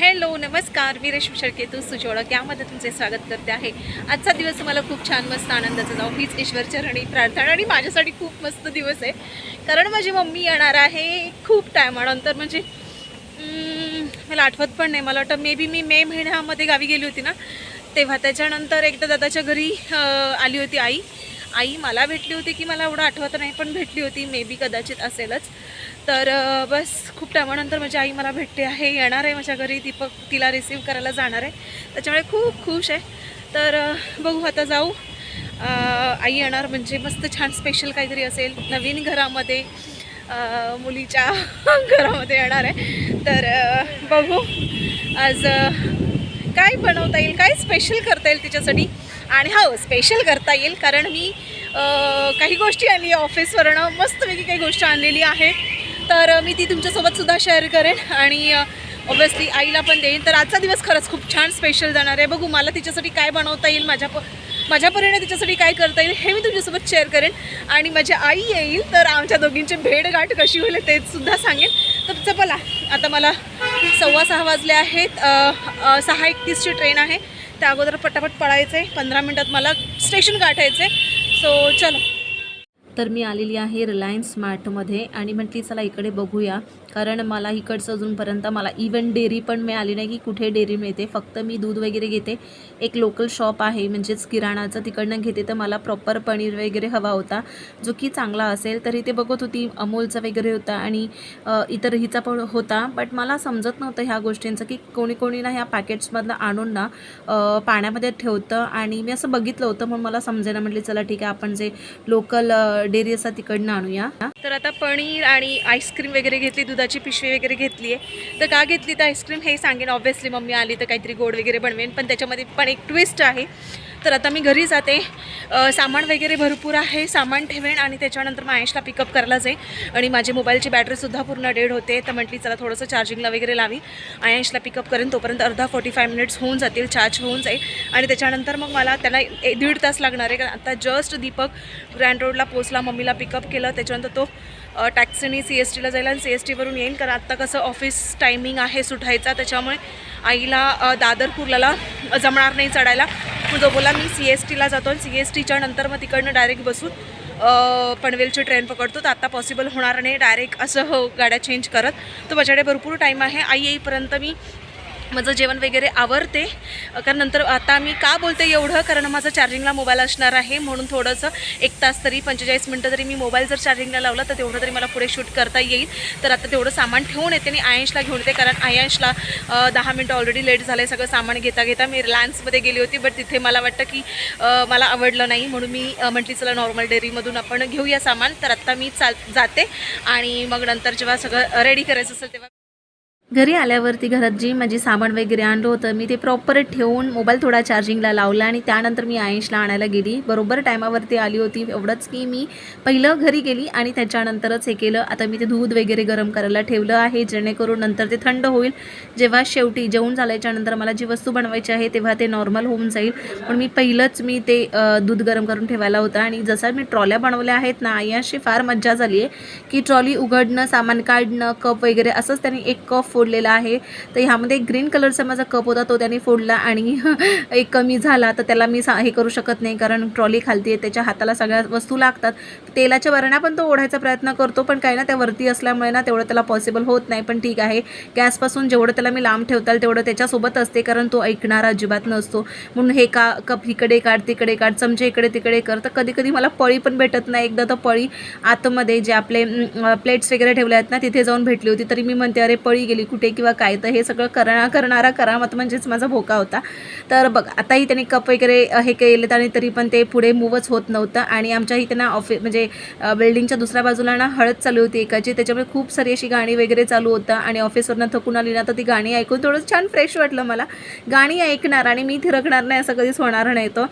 Hello नमस्कार. मी रेशम शर्केतू तू यामध्ये तुमचे स्वागत करते आहे. आजचा दिवस तुम्हाला खूप छान मस्त आनंदाचा जाऊ हीच ईश्वरचरणी प्रार्थना आणि माझ्यासाठी खूप मस्त दिवस आहे. कारण माझी मम्मी येणार आहे खूप टायमानंतर. म्हणजे मला आठवत पण नाही. मला वाटतं मे बी मी मे महिन्यामध्ये गावी गेली होती ना तेव्हा. त्याच्यानंतर एकदा दादाच्या घरी आली होती आई. आई मला भेटली होती की मला एवढं आठवत नाही पण भेटली होती. मे बी कदाचित असेलच. तर बस खूप टायमानंतर माझी आई मला भेटते आहे येणार आहे माझ्या घरी. दीपक तिला रिसीव करायला जाणार आहे. त्याच्यामुळे खूप खुश आहे. तर बघू आता जाऊ. आई येणार म्हणजे मस्त छान स्पेशल काहीतरी असेल. नवीन घरामध्ये मुलीच्या घरामध्ये येणार आहे. तर बघू. आज काय बनवता येईल? काय स्पेशल करता येईल तिच्यासाठी? आणि हो स्पेशल करता येईल कारण मी काही गोष्टी आणली ऑफिसवरनं मस्तपैकी काही गोष्ट आणलेली आहे. तर मी ती तुमच्यासोबतसुद्धा शेअर करेन. आणि ऑब्व्हियसली आईला पण देईन. तर आजचा दिवस खरंच खूप छान स्पेशल जाणार आहे. बघू मला तिच्यासाठी काय बनवता येईल माझ्या प माझ्या परीने तिच्यासाठी काय करता येईल हे मी तुमच्यासोबत शेअर करेन. आणि माझी आई येईल तर आमच्या दोघींची भेटगाठ कशी होईल ते सुद्धा सांगेन. तर चपला आता मला सव्वा सहा वाजले आहेत. सहा एकतीसची ट्रेन आहे. त्या अगोदर पटापट पळायचं आहे पंधरा मिनटात मला स्टेशन गाठायचं. आहे सो चलो. तर मी आलेली आहे रिलायन्स स्मार्टमध्ये आणि म्हटली चला इकडे बघूया. कारण मला इकडचं अजूनपर्यंत मला इवन डेअरी पण मिळाली नाही की कुठे डेअरी मिळते. फक्त मी दूध वगैरे घेते. एक लोकल शॉप आहे म्हणजेच किराणाचं तिकडनं घेते. तर मला प्रॉपर पनीर वगैरे हवा होता. जो की चांगला असेल तर इथे बघत होती. अमोलचा वगैरे होता आणि इतर हिचा पण होता. बट मला समजत नव्हतं ह्या गोष्टींचं की कोणी कोणी ना ह्या पॅकेट्समधनं आणून ना पाण्यामध्ये ठेवतं. आणि मी असं बघितलं होतं मग मला समजेना. म्हटली चला ठीक आहे. आपण जे लोकल डेअरी असा तिकडनं आणूया. तर आता पनीर आणि आईस्क्रीम वगैरे घेतली दुधाची पिशवी वगैरे घेतली आहे. तर का घेतली तर आईस्क्रीम? हे सांगेन. ऑब्व्हियसली मम्मी आली तर काहीतरी गोड वगैरे बनवेन पण त्याच्यामध्ये पण एक ट्विस्ट आहे. तर आता मी घरी जाते. सामान वगैरे भरपूर आहे. सामान ठेवेन आणि त्याच्यानंतर महेशला पिकअप करायला जाईल आणि माझी मोबाईलची बॅटरीसुद्धा पूर्ण डेड होते. तर म्हटली चला थोडंसं चार्जिंगला वगैरे लावी. आयशला पिकअप करेन. तोपर्यंत अर्धा फोर्टी फाय मिनिट्स होऊन जातील. चार्ज होऊन जाईल. आणि त्याच्यानंतर मग मला त्याला दीड तास लागणार आहे. कारण आता जस्ट दीपक ग्रँड रोडला पोचला मम्मीला पिकअप केलं. त्याच्यानंतर तो टॅक्सीनी सी एस टीला जाईल आणि सी एस टीवरून येईल कारण आत्ता कसं ऑफिस टायमिंग आहे सुटायचा त्याच्यामुळे आईला अ, दादरपूरला जमणार नाही चढायला. तो बोला मी सी एस टीला जातो आणि सी एस टीच्या नंतर मग तिकडनं डायरेक्ट बसून पनवेलची ट्रेन पकडतो. तर आत्ता पॉसिबल होणार नाही डायरेक्ट असं हो गाड्या चेंज करत. तर माझ्याकडे भरपूर टाईम आहे. आई येईपर्यंत मी माझं जेवण वगैरे आवरते. कारण नंतर आता मी का बोलते एवढं? कारण माझा चार्जिंगला मोबाईल असणार आहे. म्हणून थोडंसं एक तास तरी पंचेचाळीस मिनटं तरी मी मोबाईल जर चार्जिंगला लावला तर तेवढं तरी मला पुढे शूट करता येईल. तर आता तेवढं सामान ठेवून येते आणि आयांशला घेऊन येते. कारण आयांशला दहा मिनटं ऑलरेडी लेट झालं आहे सगळं सामान घेता घेता मी रिलायन्समध्ये गेली होती बट तिथे मला वाटतं की मला आवडलं नाही. म्हणून मी म्हटली चला नॉर्मल डेअरीमधून आपण घेऊया सामान. तर आत्ता मी चाल जाते आणि मग नंतर जेव्हा सगळं रेडी करायचं असेल तेव्हा घरी आल्यावरती घरात जी माझी सामान वगैरे आणलं होतं मी ते प्रॉपर ठेवून मोबाईल थोडा चार्जिंगला लावला आणि त्यानंतर मी आयशला आणायला गेली. बरोबर टायमावरती आली होती एवढंच की मी पहिलं घरी गेली आणि त्याच्यानंतरच हे केलं. आता मी ते दूध वगैरे गरम करायला ठेवलं आहे जेणेकरून नंतर ते थंड होईल. जेव्हा शेवटी जेवण झाल्याच्यानंतर मला जी वस्तू बनवायची आहे तेव्हा ते नॉर्मल होऊन जाईल. पण मी पहिलंच मी ते दूध गरम करून ठेवायला होतं आणि जसं मी ट्रॉल्या बनवल्या आहेत ना आयाशी फार मज्जा झाली आहे की ट्रॉली उघडणं सामान काढणं कप वगैरे असंच त्यांनी एक कप फोडलेला आहे. तर ह्यामध्ये ग्रीन कलरचा माझा कप होता तो त्याने फोडला आणि एक कमी झाला. तर त्याला मी सा हे करू शकत नाही कारण ट्रॉली खालती आहे त्याच्या हाताला सगळ्या वस्तू लागतात. तेलाच्या वरण्या पण तो ओढायचा प्रयत्न करतो पण काही ना त्या वरती असल्यामुळे ना तेवढं त्याला पॉसिबल होत नाही. पण ठीक आहे. गॅसपासून जेवढं त्याला मी लांब ठेवता येईल तेवढं त्याच्यासोबत असते कारण तो ऐकणारा अजिबात नसतो. म्हणून हे का कप इकडे काढ तिकडे काढ चमचे इकडे तिकडे कर. तर कधी कधी मला पळी पण भेटत नाही. एकदा तर पळी आतमध्ये जे आपले प्लेट्स वगैरे ठेवले आहेत ना तिथे जाऊन भेटली होती. तरी मी म्हणते अरे पळी गेली. कुठे किंवा काय तर हे सगळं करणा करणारा करामत म्हणजेच माझा भोका होता. तर बघ आताही त्यांनी कप वगैरे हे केलेत आणि तरी पण ते पुढे मूवच होत नव्हतं आणि आमच्याही त्यांना ऑफिस म्हणजे बिल्डिंगच्या दुसऱ्या बाजूला ना हळद चालू होती एकाची. त्याच्यामुळे खूप सारी अशी गाणी वगैरे चालू होतं आणि ऑफिसवरनं थकून आली ना तर ती गाणी ऐकून थोडं छान फ्रेश वाटलं मला. गाणी ऐकणार आणि मी थिरकणार नाही असं कधीच होणार नाही तो.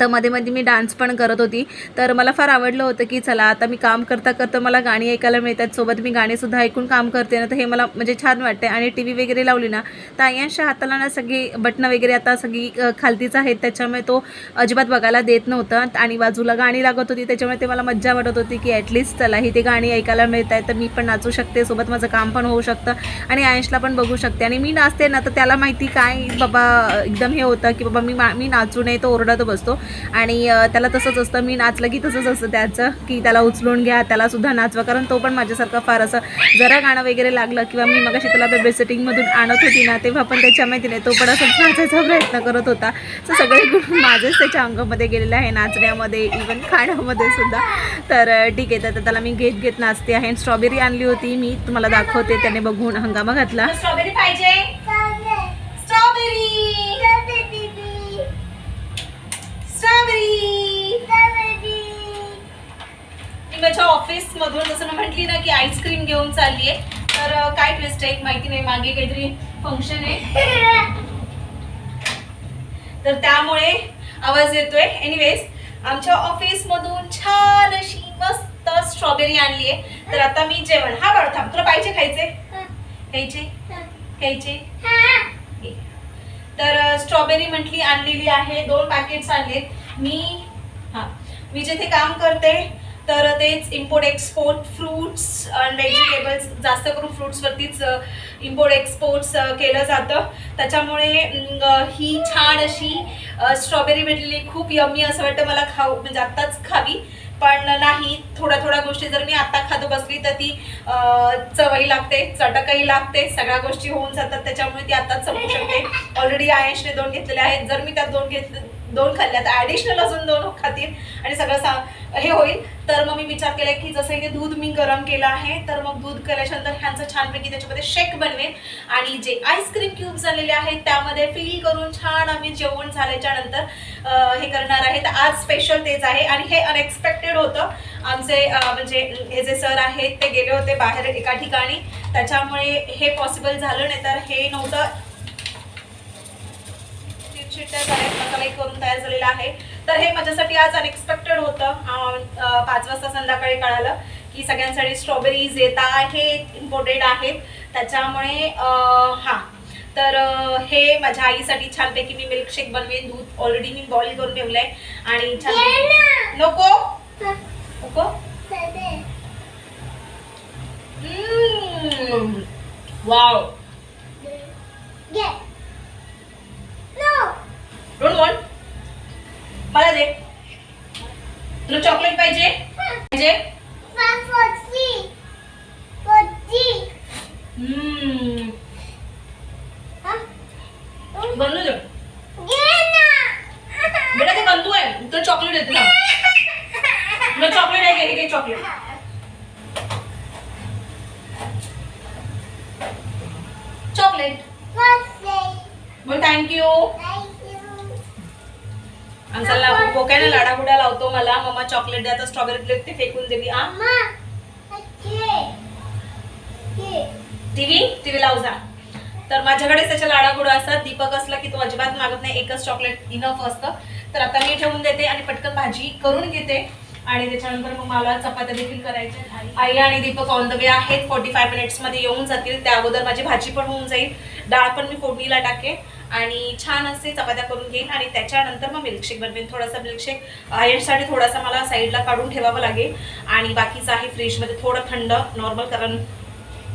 तर मध्ये मध्ये मी डान्स पण करत होती. तर मला फार आवडलं होतं की चला आता मी काम करता करता मला गाणी ऐकायला मिळतात. सोबत मी गाणीसुद्धा ऐकून काम करते ना तर हे मला म्हणजे छान वाटते आणि टी व्ही वगैरे लावली ना तर आयांच्या हाताला ना सगळी बटणं वगैरे आता सगळी खालतीच आहेत. त्याच्यामुळे तो अजिबात बघायला देत नव्हता. आणि बाजूला गाणी लागत होती. त्याच्यामुळे ते मला मज्जा वाटत होती की ॲटलिस्ट चला ही ते गाणी ऐकायला मिळत आहे तर मी पण नाचू शकते. सोबत माझं काम पण होऊ शकतं. आणि आयांशला पण बघू शकते. आणि मी नाचते ना तर त्याला माहिती काय बाबा एकदम हे होतं की बाबा मी मा मी नाचू नये तो ओरडत बसतो. आणि त्याला तसंच असतं. मी नाचलं की तसंच असतं त्याचं की त्याला उचलून घ्या त्याला सुद्धा नाचवा. कारण तो पण माझ्यासारखं फार असं जरा गाणं वगैरे लागलं किंवा मी मग त्याला बेबी सेटिंगमधून आणत होती ना तेव्हा पण त्याच्या माहितीने तो पण असं नाचायचा प्रयत्न करत होता. तर सगळे गुण माझेच त्याच्या अंगामध्ये गेलेले आहे नाचण्यामध्ये इवन खाण्यामध्ये सुद्धा. तर ठीक आहे. तर त्याला मी घेत घेत नाचते आहे. स्ट्रॉबेरी आणली होती. मी तुम्हाला दाखवते. त्याने बघून हंगामा घातला. स्ट्रॉबेरी पाहिजे. स्ट्रॉबेरी. स्ट्रॉबेरी मी माझ्या ऑफिस मधून जसं मी म्हटली ना की आईस्क्रीम घेऊन चालली आहे तर काय ट्विस्ट आहे माहिती नाही मागे काहीतरी फंक्शन आहे. तर त्यामुळे आवाज येतोय. एनिवेज आमच्या ऑफिस मधून छान अशी मस्त स्ट्रॉबेरी आणली आहे तर आता मी जेवण. हा बाळ थांब. तुला पाहिजे खायचे? खायचे खायचे. तर स्ट्रॉबेरी म्हटली आणलेली आहे. दोन पॅकेट्स आणलेत. मी हां मी जिथे काम करते तर तेच इम्पोर्ट एक्सपोर्ट फ्रुट्स आणि व्हेजिटेबल्स जास्त करून फ्रुट्सवरतीच इम्पोर्ट एक्सपोर्ट्स केलं जातं. त्याच्यामुळे ही छान अशी स्ट्रॉबेरी भेटलेली खूप यम्मी असं वाटतं मला खाऊ म्हणजे आत्ताच खावी. पण नाही थोड्या थोड्या गोष्टी जर मी आत्ता खात बसली तर ती चवही लागते चटकही लागते सगळ्या गोष्टी होऊन जातात. त्याच्यामुळे ती आत्ताच संपू शकते. ऑलरेडी आयशने दोन घेतलेले आहेत. जर मी त्यात दोन घेतले दोन खाल्ल्या तर ॲडिशनल अजून दोन खातील आणि सगळं सा हे होईल. तर मग मी विचार केला की जसं इथे दूध मी गरम केलं आहे तर मग दूध केल्याच्यानंतर ह्यांचं छानपैकी त्याच्यामध्ये शेक बनवेन. आणि जे आईस्क्रीम क्यूब्स आलेले आहेत त्यामध्ये फिल करून छान आम्ही जेवण झाल्याच्यानंतर हे करणार आहे. तर आज स्पेशल तेच आहे. आणि हे अनएक्सपेक्टेड होतं. आमचे म्हणजे हे जे सर आहेत ते गेले होते बाहेर एका ठिकाणी. त्याच्यामुळे हे पॉसिबल झालं नाही. तर हे नव्हतं मसालाही करून तयार झालेला आहे. तर हे माझ्यासाठी आज अनएक्सपेक्टेड होतं. पाच वाजता संध्याकाळी कळालं की सगळ्यांसाठी स्ट्रॉबेरीज येत इम्पोर्टेड आहेत. त्याच्यामुळे हा. तर हे माझ्या आईसाठी छानपैकी मी मिल्कशेक बनवेन. दूध ऑलरेडी मी बॉईल करून ठेवलंय. आणि छान नको. नको. वाव. डोंट वॉन्ट मला दे तुला चॉकलेट पाहिजे पाहिजे हम्म. बनवू दे बेटा ते बंधू आहे तुला चॉकलेट देते ना तुला चॉकलेट आहे घे घे चॉकलेट चॉकलेट बोल थँक्यू आमचा ला- बोक्याने लाडागुड्या लावतो मला. मम्मा चॉकलेट द्या तर स्ट्रॉबेरी प्लेट ते फेकून दिली आ? टीव्ही? टीव्ही लाव जा. तर माझ्याकडे त्याच्या लाडागुडा असतात. दीपक असला की तो अजिबात मागत नाही. एकच चॉकलेट इनफ असतं. तर आता मी ठेवून देते आणि पटकन भाजी करून घेते. आणि त्याच्यानंतर मग मला चपात्या देखील करायच्या. आई. आणि दीपक ऑन द वे आहेत. फोर्टी फाय मिनिट्समध्ये येऊन जातील. त्या अगोदर माझी भाजी पण होऊन जाईल. डाळ पण मी फोडणीला टाकेन. आणि छान असे चपात्या करून घेईन आणि त्याच्यानंतर मग मिल्कशेक बनवेन. थोडासा मिल्कशेक आयनसाठी थोडासा मला साईडला काढून ठेवावं लागेल. आणि बाकीचं आहे फ्रीजमध्ये थोडं थंड नॉर्मल कारण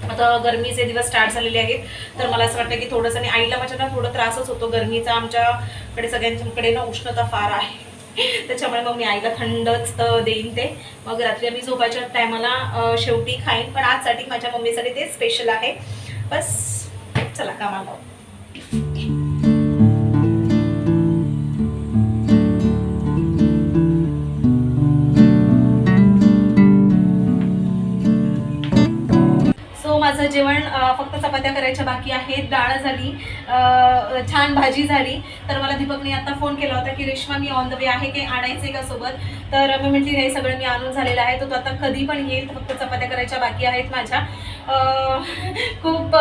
आता गरमीचे दिवस स्टार्ट झालेले आहेत. तर मला असं वाटतं की थोडंसं आणि आईला माझ्या ना थोडं त्रासच होतो. गरमीचा आमच्याकडे सगळ्यांच्याकडे ना उष्णता फार आहे. त्याच्यामुळे मग मी आईला थंडच देईन ते. मग रात्री आम्ही झोपायच्या टायमाला शेवटी खाईन. पण आजसाठी माझ्या मम्मीसाठी ते स्पेशल आहे. बस चला कामाला चपात्या करायच्या बाकी आहेत डाळ झाली छान भाजी झाली. तर मला दीपकने आता फोन केला होता की रेश्मा मी ऑन द वे आहे की आणायचे का सोबत? तर मी म्हटली नाही सगळं मी आणून झालेलं आहे. तो आता कधी पण येईल फक्त चपात्या करायच्या बाकी आहेत माझ्या. खूप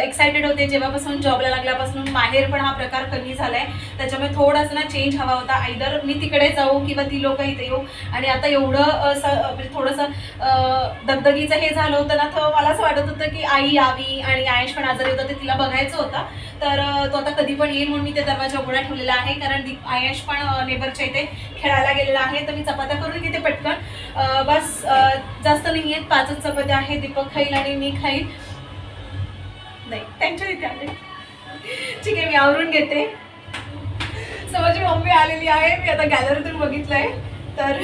एक्सायटेड होते. जेव्हापासून जॉबला लागल्यापासून माहेर पण हा प्रकार कमी झाला आहे त्याच्यामुळे थोडासा ना चेंज हवा होता. आयदर मी तिकडे जाऊ किंवा ती लोक इथे येऊ. आणि आता एवढं असं म्हणजे थोडंसं दगदगीचं हे झालं होतं ना तर मला असं वाटत होतं की आई यावी आणि आयुष पण आजारी होतं ते तिला बघायचं होतं. तर तो आता कधी पण येईल म्हणून मी ते दरवाजा उघडा ठेवलेला आहे. कारण दीप आयुष पण नेबरच्या इथे खेळायला गेलेला आहे. तर मी चपात्या करून घेते पटकन. बस जास्त नाही आहेत पाचच चपात्या आहेत. दीपक खाईल आणि मी खाईल नाही त्यांच्या इथे आले ठीक आहे मी आवरून घेते. सो माझी मम्मी आलेली आहे. मी आता गॅलरीतून बघितलंय. तर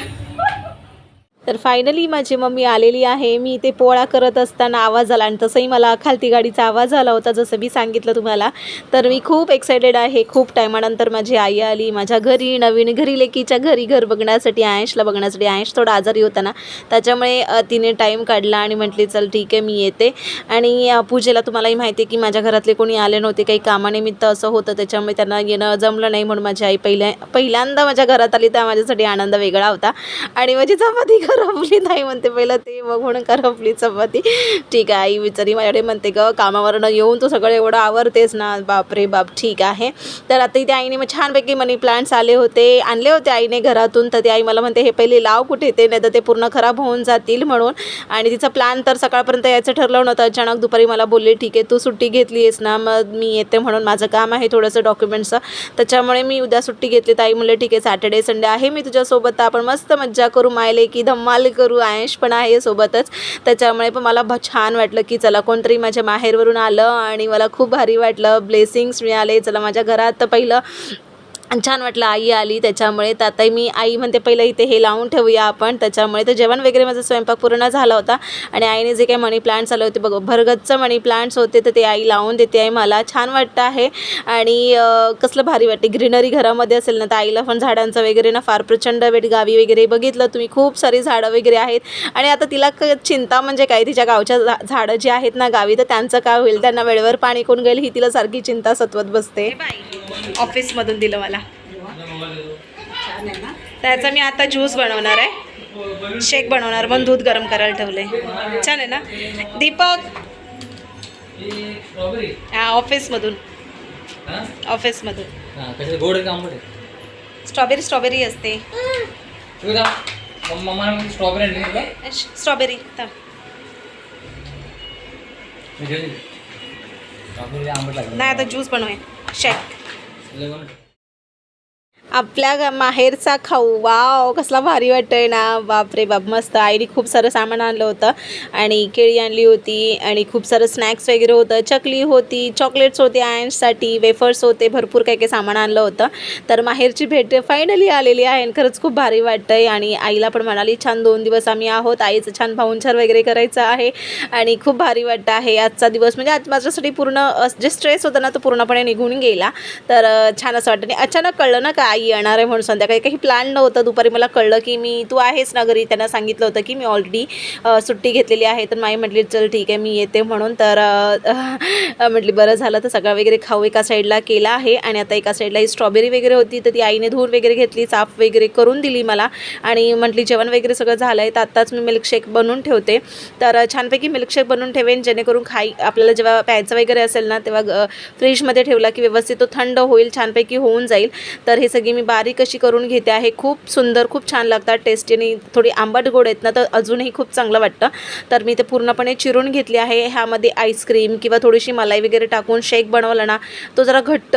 तर फायनली माझी मम्मी आलेली आहे. मी ते पोळा करत असताना आवाज आला आणि तसंही मला खालती गाडीचा आवाज आला होता जसं मी सांगितलं तुम्हाला. तर मी खूप एक्सायटेड आहे. खूप टायमानंतर माझी आई आली. माझ्या घरी नवीन घरी लेकीच्या घरी घर बघण्यासाठी आयशला बघण्यासाठी. आयश थोडा आजारी होता ना त्याच्यामुळे तिने टाईम काढला आणि म्हटली चल ठीक आहे मी येते. आणि पूजेला तुम्हालाही माहिती आहे की माझ्या घरातले कोणी आले नव्हते. काही कामानिमित्त असं होतं त्याच्यामुळे त्यांना येणं जमलं नाही म्हणून माझी आई पहिल्या पहिल्यांदा माझ्या घरात आली त्या माझ्यासाठी आनंद वेगळा होता. आणि माझी चपाती करपली नाही म्हणते पहिलं ते बघून करपली चपाती. ठीक आहे आई विचारी माझ्याकडे म्हणते ग कामावरनं येऊन तू सगळं एवढं आवरतेस ना बापरे बाप ठीक आहे. तर आता इथे आईने मग छानपैकी मनी प्लांट्स आले होते आणले होते आईने घरातून. तर ती आई मला म्हणते हे पहिले लाव कुठे ते नाही तर ते पूर्ण खराब होऊन जातील म्हणून. आणि तिचा प्लॅन तर सकाळपर्यंत यायचं ठरलं नव्हतं. अचानक दुपारी मला बोलले ठीक आहे तू सुट्टी घेतली आहेस ना मग मी येते म्हणून. माझं काम आहे थोडंसं डॉक्युमेंट्सचं. त्याच्यामुळे मी उद्या सुट्टी घेतली. तर ताई म्हणले ठीक आहे सॅटर्डे संडे आहे मी तुझ्यासोबत. तर आपण मस्त मज्जा करू मायले की धम धम्माल करू आयश पण आहे सोबतच. त्याच्यामुळे पण मला भ छान वाटलं की चला कोणतरी माझ्या माहेरवरून आलं आणि मला खूप भारी वाटलं. ब्लेसिंग्स मिळाले. चला माझ्या घरात तर पहिलं छान वाटलं आई आली त्याच्यामुळे. तर आता मी आई म्हणते पहिलं इथे हे लावून ठेवूया आपण. त्याच्यामुळे तर जेवण वगैरे माझा स्वयंपाक पूर्ण झाला होता. आणि आईने जे काही मनी प्लांट्स आले होते बघ भरगच्च मनी प्लांट्स होते तर ते आई लावून देते आहे. मला छान वाटतं आहे. आणि कसलं भारी वाटते. ग्रीनरी घरामध्ये असेल ना तर आईला पण झाडांचं वगैरे ना फार प्रचंड वेट गावी वगैरे बघितलं तुम्ही. खूप सारी झाडं वगैरे आहेत. आणि आता तिला क चिंता म्हणजे काय? तिच्या गावच्या झाडं जी आहेत ना गावी तर त्यांचं काय होईल? त्यांना वेळेवर पाणी कोण गेल? ही तिला सारखी चिंता सतवत बसते ऑफिसमधून दिलं मला. त्याचा मी आता ज्यूस बनवणार आहे. शेक बनवणार पण दूध गरम करायला ठेवलंय. छान आहे ना? दीपक! हा ऑफिसमधून. ऑफिसमधून. गोड स्ट्रॉबेरी स्ट्रॉबेरी असते. स्ट्रॉबेरी नाही आता ज्यूस बनवूया. शेक. Luego आपल्या गा- माहेरचा खाऊ. वाव कसला भारी वाटतोय ना. बापरे बाप मस्त. आईने खूप सारं सामान आणलं होतं. आणि केळी आणली होती. आणि खूप सारं स्नॅक्स वगैरे होतं. चकली होती चॉकलेट्स होते आयन्ससाठी वेफर्स होते. भरपूर काही काही सामान आणलं होतं. तर माहेरची भेट फायनली आलेली आहे आणि खरंच खूप भारी वाटतंय. आणि आईला पण म्हणाली छान दोन दिवस आम्ही आहोत. आईचं छान भाऊंचार वगैरे करायचं आहे. आणि खूप भारी वाटतं आहे. आजचा दिवस म्हणजे आज माझ्यासाठी पूर्ण जे स्ट्रेस होता ना तो पूर्णपणे निघून गेला. तर छान असं वाटतं. आणि अचानक कळलं ना का आई येणार आहे म्हणून संध्याकाळी. काही प्लॅन नव्हतं. दुपारी मला कळलं की मी तू आहेस ना घरी त्यांना सांगितलं होतं की मी ऑलरेडी सुट्टी घेतलेली आहे. तर माई म्हटली चल ठीक आहे मी येते म्हणून. तर म्हटली बरं झालं तर सगळं वगैरे खाऊ एका साईडला केला आहे. आणि आता एका साईडला ही स्ट्रॉबेरी वगैरे होती. तर ती आईने धुवून वगैरे घेतली साफ वगैरे करून दिली मला. आणि म्हटली जेवण वगैरे सगळं झालं आहे तर आत्ताच मी मिल्कशेक बनवून ठेवते. तर छानपैकी मिल्कशेक बनवून ठेवेन. जेणेकरून खाई आपल्याला जेव्हा प्यायचं वगैरे असेल ना तेव्हा फ्रीजमध्ये ठेवला की व्यवस्थित तो थंड होईल छानपैकी होऊन जाईल. तर हे सगळी मी बारीक अशी करून घेते आहे. खूप सुंदर खूप छान लागतात टेस्टी आणि थोडी आंबट गोड आहेत ना तर अजूनही खूप चांगलं वाटतं. तर मी ते पूर्णपणे चिरून घेतली आहे. ह्यामध्ये आईस्क्रीम किंवा थोडीशी मलाई वगैरे टाकून शेक बनवला ना तो जरा घट्ट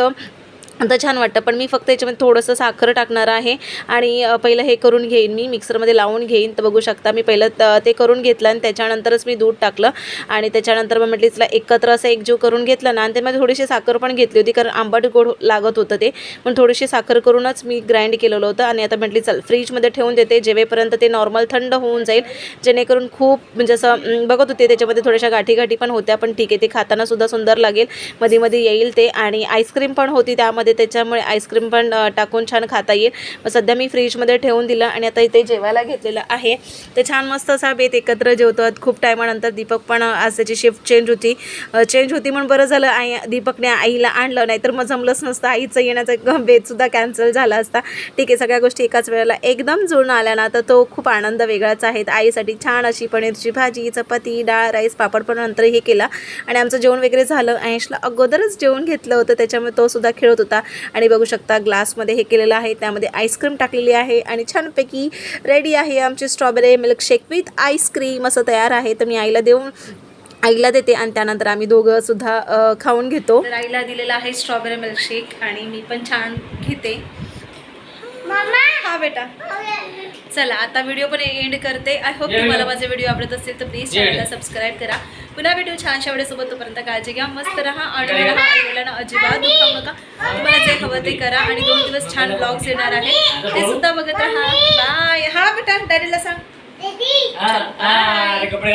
आता छान वाटतं पण मी फक्त याच्यामध्ये थोडंसं साखर टाकणार आहे आणि पहिलं हे करून घेईन मी मिक्सरमध्ये लावून घेईन. तर बघू शकता मी पहिलं ते करून घेतलं आणि त्याच्यानंतरच मी दूध टाकलं. आणि त्याच्यानंतर मग म्हटली तिला एकत्र असं एकजीव करून घेतला ना आणि त्यामध्ये थोडीशी साखर पण घेतली होती कारण आंबट गोड लागत होतं ते. पण थोडीशी साखर करूनच मी ग्राइंड केलेलं होतं आणि आता म्हटली चल फ्रीजमध्ये ठेवून देते जेवेपर्यंत ते नॉर्मल थंड होऊन जाईल. जेणेकरून खूप म्हणजे असं बघत होते त्याच्यामध्ये थोड्याशा गाठी गाठी पण होत्या पण ठीक आहे ते खाताना सुद्धा सुंदर लागेल. मध्ये मध्ये येईल ते आणि आईस्क्रीम पण होती त्यामध्ये. यामध्ये त्याच्यामुळे आईस्क्रीम पण टाकून छान खाता येईल. मग सध्या मी फ्रीजमध्ये ठेवून दिलं आणि आता इथे जेवायला घेतलेलं आहे. ते छान मस्त असा बेत एकत्र जेवतो खूप टायमानंतर दीपक पण आज त्याची शिफ्ट चेंज होती. चेंज होती म्हणून बरं झालं. आई दीपकने आईला आणलं नाही तर मग जमलंच नसतं. आईचं येण्याचा बेतसुद्धा कॅन्सल झाला असता. ठीक आहे सगळ्या गोष्टी एकाच वेळेला एकदम जुळून आल्या ना तर तो खूप आनंद वेगळाच आहे. आईसाठी छान अशी पनीरची भाजी चपाती डाळ राईस पापड पण नंतर हे केला. आणि आमचं जेवण वगैरे झालं. ऐशला अगोदरच जेवण घेतलं होतं. त्याच्यामुळे तो सुद्धा खेळत होता. आणि बघू शकता ग्लासमध्ये हे केलेलं आहे. त्यामध्ये आईस्क्रीम टाकलेली आहे आणि छानपैकी रेडी आहे आमची स्ट्रॉबेरी मिल्कशेक विथ आईस्क्रीम असं तयार आहे. तर मी आईला देऊन आईला देते आणि त्यानंतर आम्ही दोघं सुद्धा खाऊन घेतो. आईला दिलेला आहे स्ट्रॉबेरी मिल्कशेक आणि मी पण छान घेते. हा बेटा. चला आता व्हिडिओ पण एंड करते. आय होप तुम्हाला. माझे व्हिडिओ आवडत असेल तर प्लीज चॅनलला सबस्क्राईब करा. पुन्हा व्हिडिओ छानशा वेळेसोबत तोपर्यंत काळजी घ्या. मस्त राहा आणि राहा. आईवडिलांना अजिबात दुखावू नका. तुम्हाला जे हवं ते करा आणि दोन दिवस छान ब्लॉग्स येणार आहे ते सुद्धा बघत राहा. बाय हा बेटा डॅडीला सांग. कपडे.